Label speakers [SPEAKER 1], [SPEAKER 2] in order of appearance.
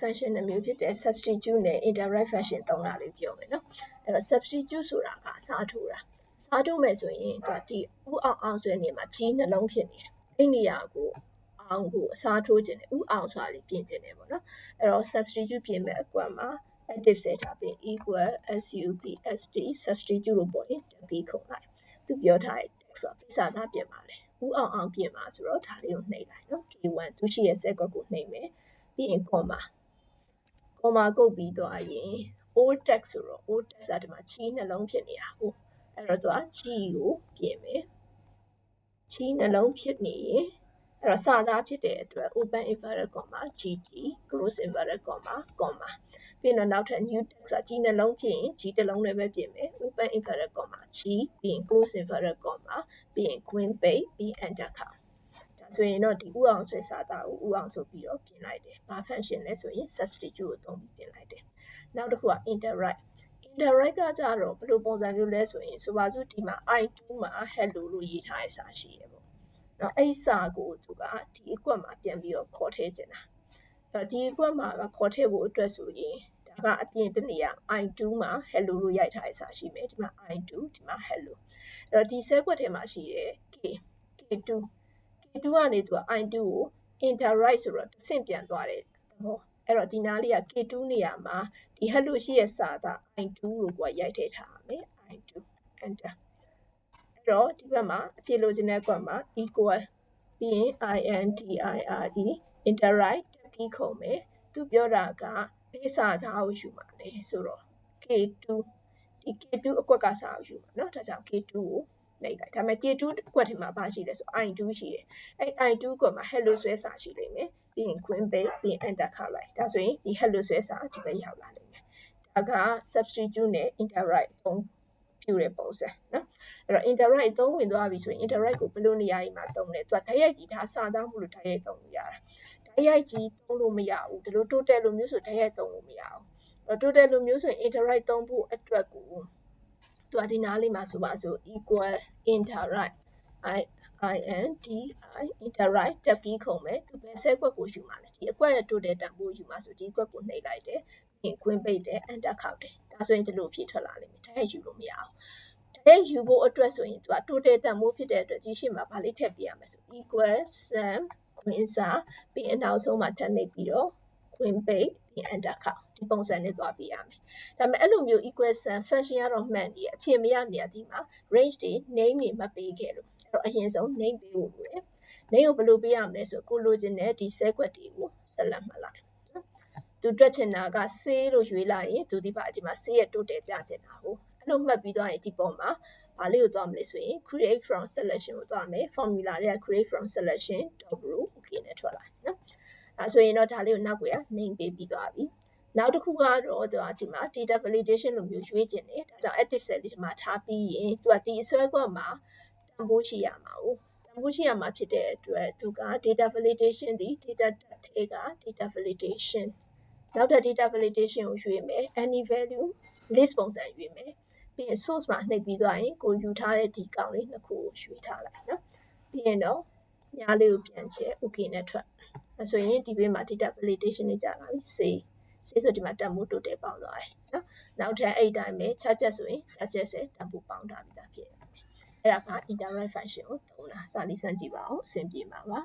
[SPEAKER 1] function နှစ်မျိုးဖြစ်တဲ့ substitute နဲ့ indirect function သုံးတာလေးပြောမယ်နော်အဲ့တော့ substitute ဆိုတာကအစားထိုးတာစားထိုးမယ်ဆိုရင်သူကဒီဥအောင်အောင်ဆိုတဲ့နေရာမှာကြီးနှလုံးဖြစ်နေတယ်အဲ့နေရာကိုအောင်ကိုအစားထိုးခြင်းနဲ့ဥအောင်ဆိုတာလေးပြင်ခြင်းနဲ့ပေါ့နော်အဲ့တော့ substitute ပြင်မဲ့အကွက်မှာ active ဆက်ထားပြီး equal sup st substitute လို့ပေါ့ရင်တပြီးခုံလိုက်သူပြောထားတဲ့ text ဆိုတာပိစာသားပြင်ပါလေဥအောင်အောင်ပြင်ပါဆိုတော့ဒါလေးကိုနှိပ်လိုက်နော် k1 သူရှိရဲ့ set ကွက်ကိုနှိပ်မယ်ပြီးရင် comma comma ကုတ်ပြီးတော့ရင် old text ဆိုတော့ old text ကဒီမှာကြီးနှလုံးဖြစ်နေတာဟုတ်အဲ့တော့သူကကြီးကိုပြင်မယ်ကြီးနှလုံးဖြစ်နေရင်အဲ့တော့စာသားဖြစ်တဲ့အတွက် open inverted comma gt close inverted comma comma ပြီးတော့နောက်ထပ် new text ကကြီးနှလုံးဖြစ်ရင် g တစ်လုံးနဲ့ပဲပြင်မယ် open inverted comma g ပြီးရင် close inverted comma ပြီးရင် queen page ပြီး enter ခါ ဒါဆိုရင်တော့ဒီဥအောင်ဆွဲစာသားကိုဥအောင်ဆိုပြီးတော့ပြင်လိုက်တယ်။ဘာ function လဲဆိုရင် substitute ကိုသုံးပြီးပြင်လိုက်တယ်။နောက်တစ်ခုက interact interact ကကြတော့ဘယ်လိုပုံစံမျိုးလဲဆိုရင်ဆိုပါစို့ဒီမှာ i2 မှာ hello လို့ရေးထားတဲ့စာရှိရပေါ့။နော်အဲ့စာကိုသူကဒီအကွက်မှာပြန်ပြီးတော့ခေါ်ထည့်ခြင်းတာ။အဲ့ဒီအကွက်မှာကခေါ်ထည့်ဖို့အတွက်ဆိုရင်ဒါကအပြင်တနေရ i2 မှာ hello လို့ရိုက်ထားတဲ့စာရှိမယ်ဒီမှာ i2 ဒီမှာ hello အဲ့တော့ဒီ set ကွက်ထဲမှာရှိတဲ့ k k2 k2 ကနေသူက i2 ကို interwrite ဆိုတော့ဆင့်ပြန်သွားတဲ့သဘောအဲ့တော့ဒီနားလေးက k2 နေရာမှာဒီ hello ရှိရဲ့စာက i2 လို့ကိုရိုက်ထည့်ထားရမယ် i2 enter အဲ့တော့ဒီဘက်မှာအဖြစ်လိုချင်တဲ့ကွက်မှာ equal ပြီးရင် intire interwrite ပြီးခုံမယ်သူပြောတာကဘေးစာသားကိုယူမှာလေဆိုတော့ k2 ဒီ k2 အကွက်ကစာကိုယူမှာเนาะဒါကြောင့် k2 ကို နှိပ်လိုက်ဒါပေမဲ့ tier 2ကွက်ထဲမှာဘာရှိလဲဆို i2 ရှိတယ်အဲ့ i2 ကွက်မှာ hello ဆွဲစာရှိလိမ့်မယ်ပြီးရင် queen bait ပြီးရင် enter ခလိုက်ဒါဆိုရင်ဒီ hello ဆွဲစာဒီပဲရောက်လာလိမ့်မယ်ဒါက substitute နဲ့ interact ပုံပြုတဲ့ပုံစံနော်အဲ့တော့ interact သုံးဝင်သွားပြီဆိုရင် interact ကိုဘယ်လိုနေရာကြီးမှာသုံးလဲသူကဓာတ်ရိုက်ကြီးဒါစာသားမှုလို့ဓာတ်ရိုက်သုံးလို့ရတာဓာတ်ရိုက်ကြီးသုံးလို့မရဘူးဒီလို total လို့မျိုးဆိုဓာတ်ရိုက်သုံးလို့မရဘူး total လို့မျိုးဆိုရင် interact သုံးဖို့အတွက်ကို သူကဒီနားလေးမှာဆိုပါဆို equal interwrite i i n d i interwrite တက်ပြီးခုံမယ်သူပဲဆက်ကွက်ကိုယူမှာလေဒီအကွက်ရဲ့ total တန်ဖိုးယူမှာဆိုဒီကွက်ကိုနှိပ်လိုက်တယ်ပြင်ခွင်းပိတ်တယ် enter ခောက်တယ်ဒါဆိုရင်ဒီလိုဖြစ်ထွက်လာလိမ့်မယ်ဒါရဲ့ယူလို့မရအောင်ဒါရဲ့ယူဖို့အတွက်ဆိုရင်သူက total တန်ဖိုးဖြစ်တဲ့အတွက်ဒီရှင်းမှာဗာလေးထည့်ပြရမယ်ဆို equal sum ခွင်းစာပြီးအနောက်ဆုံးမှာထပ်နှိပ်ပြီးတော့ ခွင်းပိတ်ပြီး enter ခောက်ဒီပုံစံနဲ့သွားပြရမယ်။ဒါပေမဲ့အဲ့လိုမျိုး equation function ကတော့မှန်နေအဖြစ်မရနေဒီမှာ range တွေ name တွေမပေးခဲ့လို့အဲ့တော့အရင်ဆုံး name ပေးဖို့လိုတယ်။ name ကိုဘယ်လိုပေးရမလဲဆိုကိုလိုချင်တဲ့ဒီ set ခွက်တွေကိုဆက်လက်မှတ်လိုက်နော်။သူတွက်ချင်တာက say လို့ရွေးလိုက်ရင်သူဒီပါဒီမှာ say ရဲ့ total ပြချင်တာဟုတ်။အဲ့လိုမှတ်ပြီးသွားရင်ဒီပုံမှာဘာလေးကိုသွားမလဲဆိုရင် create from selection ကိုသွားမယ် formula တွေက create from selection dot row okay နဲ့ထွက်လာနော်။ အဲဆိုရင်တော့ဒါလေးကိုနောက်ွယ် name ပေးပြီးသွားပြီ။နောက်တစ်ခုကတော့သူကဒီမှာ data validation လို့မျိုးရွေးကျင်တယ်ဒါကြောင့် active cell လေးဒီမှာထားပြီးရင်သူကဒီအစွဲကွက်မှာတန်ဖိုးရှိရမှာ哦တန်ဖိုးရှိရမှာဖြစ်တဲ့အတွက်သူက data validation ဒီ data ထဲက data validation နောက်ထပ် data validation ကိုရွေးမယ် any value list ပုံစံရွေးမယ်ပြီးရင် source မှာနှိပ်ပြီးသွားရင်ကိုယူထားတဲ့ဒီကောင်လေးနှစ်ခုကိုရွေးထားလိုက်နော်ပြီးရင်တော့ညာလေးကိုပြန်ချက် okay နဲ့ထွက် အဲဆိုရင်ဒီဘေးမှာ data validation နဲ့ကြာလာပြီ save ဆေးဆိုဒီမှာတန်ဖိုးတိုတယ်ပေါင်းသွားတယ်နော်နောက်ထပ်အဲ့တိုင်းပဲခြားချက်ဆိုရင်ခြားချက်စတန်ဖိုးပေါင်းထားပြီးသားဖြစ်တယ်အဲ့ဒါက indirect function ကိုသုံးတာစာလေးစမ်းကြည့်ပါဦးအဆင်ပြေပါပါ